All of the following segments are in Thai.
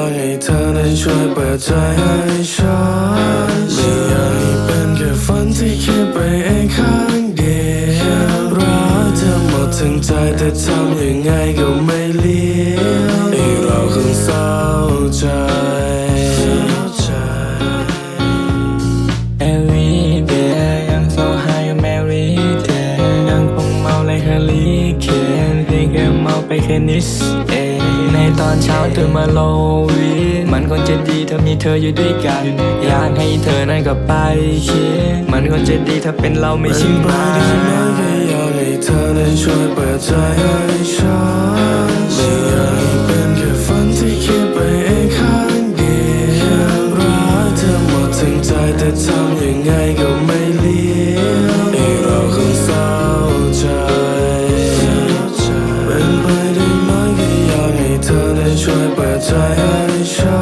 ากให้เธอนั้ช่วยเปิดใจให้ฉันไม่อยากให้เป็นแค่ฝันที่คิดไปเองข้างเดียวรักเธอหมดทั้งใจแต่ทำยังไงก็ไม่เลี้ยวให้เราคงเศร้าใจ Every day ยังโซหายกับ Mary Day ยังคงเมาเลยเฮลิเคนเพียงแค่เมาไปแค่นิด ตอนเช้าตื่นมาโลวินมันควรจะดีถ้ามีเธออยู่ด้วยกัน อยากให้เธอนั้นกลับไปคิดมันควรจะดีถ้าเป็นเราไม่เป็ใช่นไปมาไม่อยากให้เธอนั้นช่วยเปิดใจให้ฉันไม่อยากให้เป็นแค่ฝันที่คิดไปเองข้างเดียวรักเธอหมดทั้งใจแต่ทำยังไงก็ไม่ เธอนั้น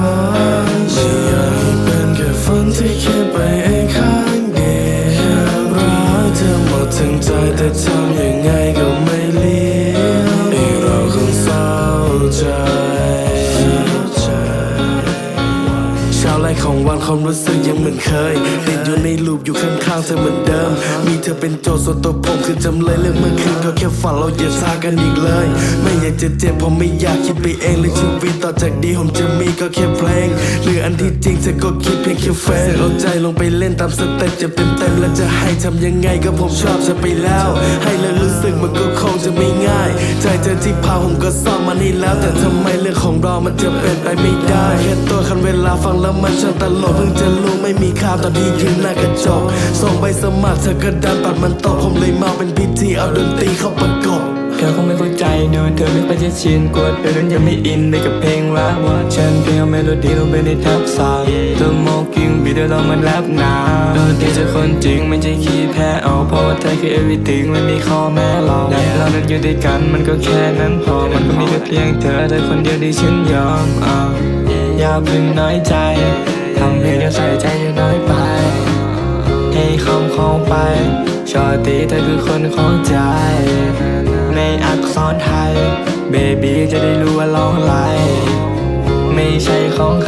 าแรกของวันความรู้สึกยังเหมือนเคยติดอยู่ในลูปอยู่ข้างๆเธอเหมือนเดิม มีเธอเป็นโจทย์ส่วนตัวผมคือจำเลยเรื่องเมื่อคืนก็แค่ฝันเราอย่าซากันอีกเลย ไม่อยากจะเจ็บผมไม่อยากคิดไปเองเลยชีวิตต่อจากนี้ผมจะมีก็แค่เพลง หรืออันที่จริงเธอก็คิดเพียงแค่แฟนเอาใจลงไปเล่นตามสเต็ปจะเต็มๆแล้วจะให้ทำยังไงก็ผมชอบจะไปแล้ว ให้แล้วรู้สึกมันก็คงจะไม่ง่าย ใจเธอที่พาผมก็ซ่อมมันนี่แล้ว แต่ทำไมเรื่องของเรามันจะเป็นไปไม่ได้แค่ตัวคันเวลาฟังแล้วมันช่างตลกเพิ่งจะรู้ไม่มีค่าตอนที่ยืนหน้ากระจกส่งใบสมัครเธอก็ดันปัดมันตกผมเลยเมาเป็นพิธีเอาดนตรีเข้าประกบเธอคงไม่เข้าใจดูเธอไม่ค่อยจะชินกลัวเธอนั้นยังไม่อินไปกับเพลงรักว่าฉันเพียงเอาเมโลดี้ลงไปในทับซ้ายเธอโมกิ้งบีเธอลองมันแรปนาเธอที่จะคนจริงไม่ใช่ขี้แพ้เอาเพราะว่าเธอคือ everything ไม่มีข้อแม้หรอกและเรานั้นอยู่ด้วยกันมันก็แค่นั้นพอมันก็มีแค่เพียงเธอเธอคนเดียวที่ฉันยอมอ่า อย่าเพิ่งน้อยใจ ทำให้เธอใส่ใจจะน้อยไป ให้คำของไป ชอตีเธอคือคนของใจ ในอักษรไทย เบบี้จะได้รู้ว่าร้องไร ไม่ใช่ของใคร